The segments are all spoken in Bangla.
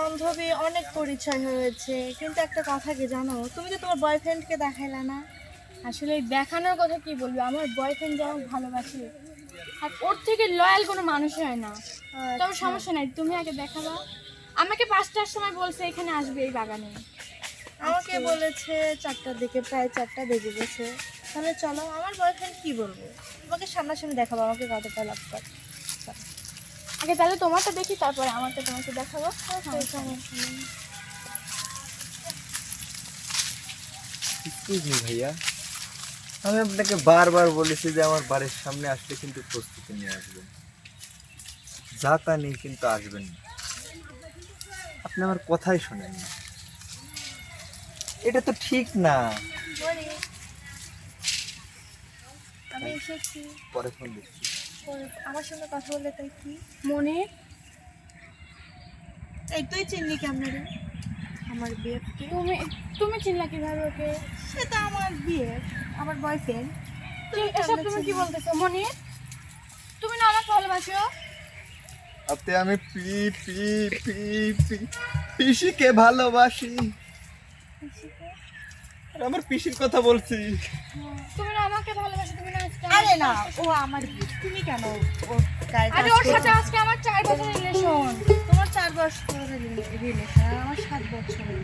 বান্ধবী অনেক পরিচয় হয়েছে কিন্তু একটা কথা কি জানো? তুমি তো তোমার বয়ফ্রেন্ডকে দেখাইলা না আসলে দেখানোর কথা কি বলব? আমার বয়ফ্রেন্ড যেমন ভালোবাসে আর ওর থেকে লয়াল কোনো মানুষ হয় না। তবে সমস্যা নাই তুমি আগে দেখাবা। আমাকে পাঁচটার সময় বলছে এখানে আসবে এই বাগানে। আমাকে বলেছে চারটার দিকে প্রায় চারটা বেজে গেছে। তাহলে চলো আমার বয়ফ্রেন্ড কি বলব? তোমাকে সামনাসামনি দেখাবো আমাকে কতটা লাভ করে। আগে তাহলে তোমারটা দেখি তারপরে আমারটা তোমাকে দেখাবো। ভাইয়া। আমি আপনাকে বারবার বলেছি যে আমার বাড়ির সামনে আসলে কিন্তু প্রস্তুতি নিয়ে আসবেন। যা তা নেই কিন্তু আসবেন না। আপনি আমার কথাই শোনেন না। এটা তো ঠিক না। পরে ফোন দিচ্ছি। আমার সঙ্গে কথা বললে তাই কি? মনে? এই তুই চিনলি কেমন রে? আমার বিয়েকে তুমি তুমি চিনলা কীভাবে ওকে? সেটা আমার বিয়ে আমার বয়ফ্রেন্ড এসব তুমি কি বলতেছো মনে? তুমি না আমাকে ভালোবাসো? আপনি আমি পি পি পি পি পিসিকে ভালোবাসি। আর আমার পিসির কথা বলছি। তুমি না আমাকে ভালোবাসো তুমি না আরে না ও আমার তুমি কেন ওর গায়ে আরে ওর সাথে আজকে আমার চার বছর রিলেশন তোমার চার বছরের রিলেশন আর আমার সাত বছরের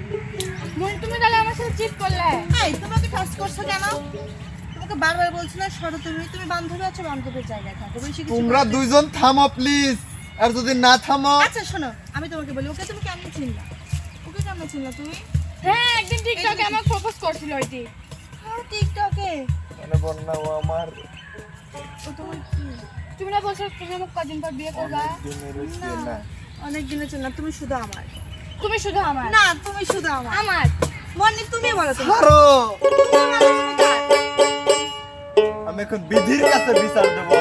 মনে তুমি তাহলে আমার সাথে চিট করলে? এই তোমাকে টাচ করছ কেন? তোমাকে বারবার বলছি না সরো তুমি। তুমি বান্ধবী আছো বান্ধবীর জায়গায় থাকো বেশি কিছু তোমরা দুইজন থামো প্লিজ আর যদি না থামো আচ্ছা শোনো আমি তোমাকে বলি ওকে তুমি কেমন চিনলা? ওকে কেমন চিনলা তুমি? হ্যাঁ একদিন টিকটকে আমাকে প্রপোজ করছিল ওইটি হ্যাঁ টিকটকে মানে বন্যা ও আমার? তুমি না বলছো তুমি আমাকে কদিন পর বিয়ে করবা? না অনেক দিনের জন্য। তুমি শুধু আমার। তুমি শুধু আমার? না তুমি শুধু আমার। আমার? মনে তুমি বলো তুমি? আমি এখন বিধির কাছে বিচার দেবো।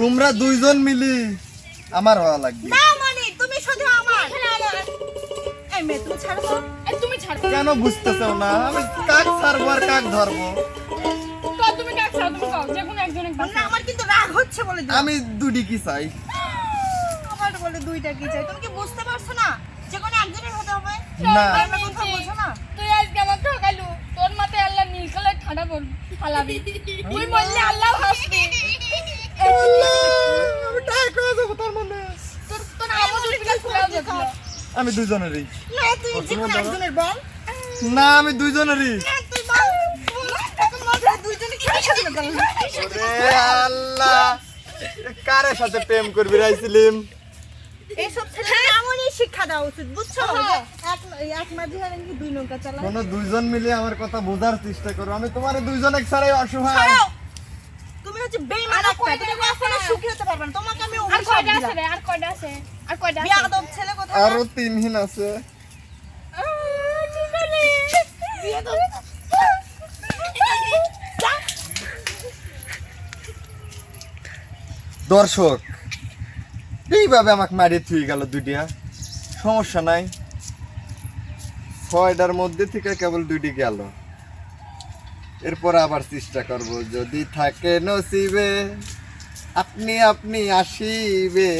তোমরা দুইজন মিলি আমার হওয়া লাগবে। না মানে তুমি শুধু আমার। এই মেয়ে তুমি ছাড়ো। তো। এই তুমি ছাড়ো। কেন বুঝতেছো না? আমি কাক ছাড়বো আর কাক ধরবো? তো তুমি কাক ছাড়ো তুমি কাও যে কোনো একজন একবার না আমার কিন্তু রাগ হচ্ছে বলে আমি দুটি কি চাই? আমার বলে দুইটা কি চাই? তুমি কি বুঝতে পারছ না? যে কোনো একজনের হতে হবে। না। বোঝো না? তুই আজকে আমার ঠকাইলু। তোর মাথায় আল্লাহ নীল কালার ঠাডা বল ফালাবি তুই বললে আল্লাহ হাসবি আমি টাকা করে যাব তার মানে তোর তোর আমল বিকাল ফুলাও যাবে আমি দুজনেরই না তুই যে কোনো একজনের বল। না আমি দুইজনেরই। না, তুই বল। আল্লাহ! কারের সাথে প্রেম করবি রাইছিলিম এইসব এমনই শিক্ষা দেওয়া উচিত বুঝছ? এক এক মাঝে দুই নৌকা চালায়? কোনো দুইজন মিলে আমার কথা বোঝার চেষ্টা করো। আমি তোমার দুইজন এক ছাড়াই অসহায়। হচ্ছে বেইমান একটা তুমি কখনো সুখী হতে পারবে না তোমাকে আমি আর কয়টা আছে? রে আর কয়টা আছে? আর কয়টা আছে? বিয়াদব ছেলে কোথায়? আরও তিনহীন আছে। ঠিক আছে বিয়াদব দর্শক এইভাবে আমাকে মারিয়ে থুই গেল দুইটা। সমস্যা নাই। ছয়টার মধ্যে থেকে কেবল দুইটি গেল। এরপর আবার চেষ্টা করব। যদি থাকে নসিবে আপনি আপনি আসিবে।